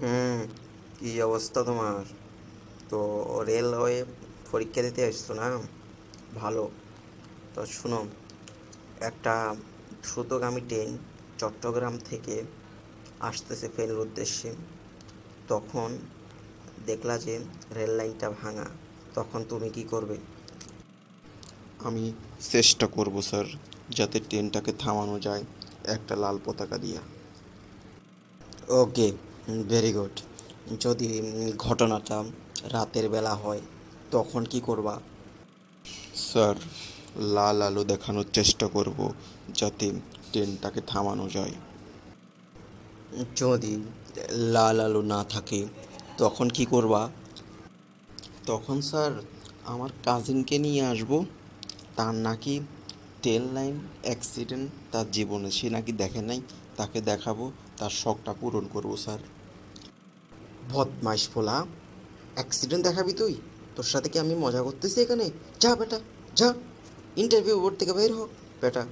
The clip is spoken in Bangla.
হুম কি অবস্থা তোমার? তো রেলওয়ে পরীক্ষা দিতে এসছো না? ভালো। তো শুনো একটা দ্রুতগামী ট্রেন চট্টগ্রাম থেকে আসতেছে ফেনীর উদ্দেশ্যে। তখন দেখলা যে রেল লাইনটা ভাঙা। তখন তুমি কি করবে? আমি চেষ্টা করব স্যার যাতে ট্রেনটাকে থামানো যায় একটা লাল পতাকা দিয়া। ওকে ভেরি গুড যদি ঘটনাটা রাতের বেলা হয় তখন কি করবা? স্যার লাল আলো দেখানোর চেষ্টা করব যাতে ট্রেনটাকে থামানো যায়। যদি লাল আলো না থাকে তখন কি করবা? তখন স্যার আমার কাজিনকে নিয়ে আসব। তার নাকি ট্রেন লাইন অ্যাক্সিডেন্ট তার জীবনে। সে নাকি দেখে নাই, তাকে দেখাবো, তার শখটা পূরণ করব, স্যার। বদমাইশ ফোলা, অ্যাক্সিডেন্ট দেখাবি তুই? তোর সাথে কি আমি মজা করতেছি এখানে? যা বেটা, যা। ইন্টারভিউ বোর্ড থেকে বের হ, বেটা।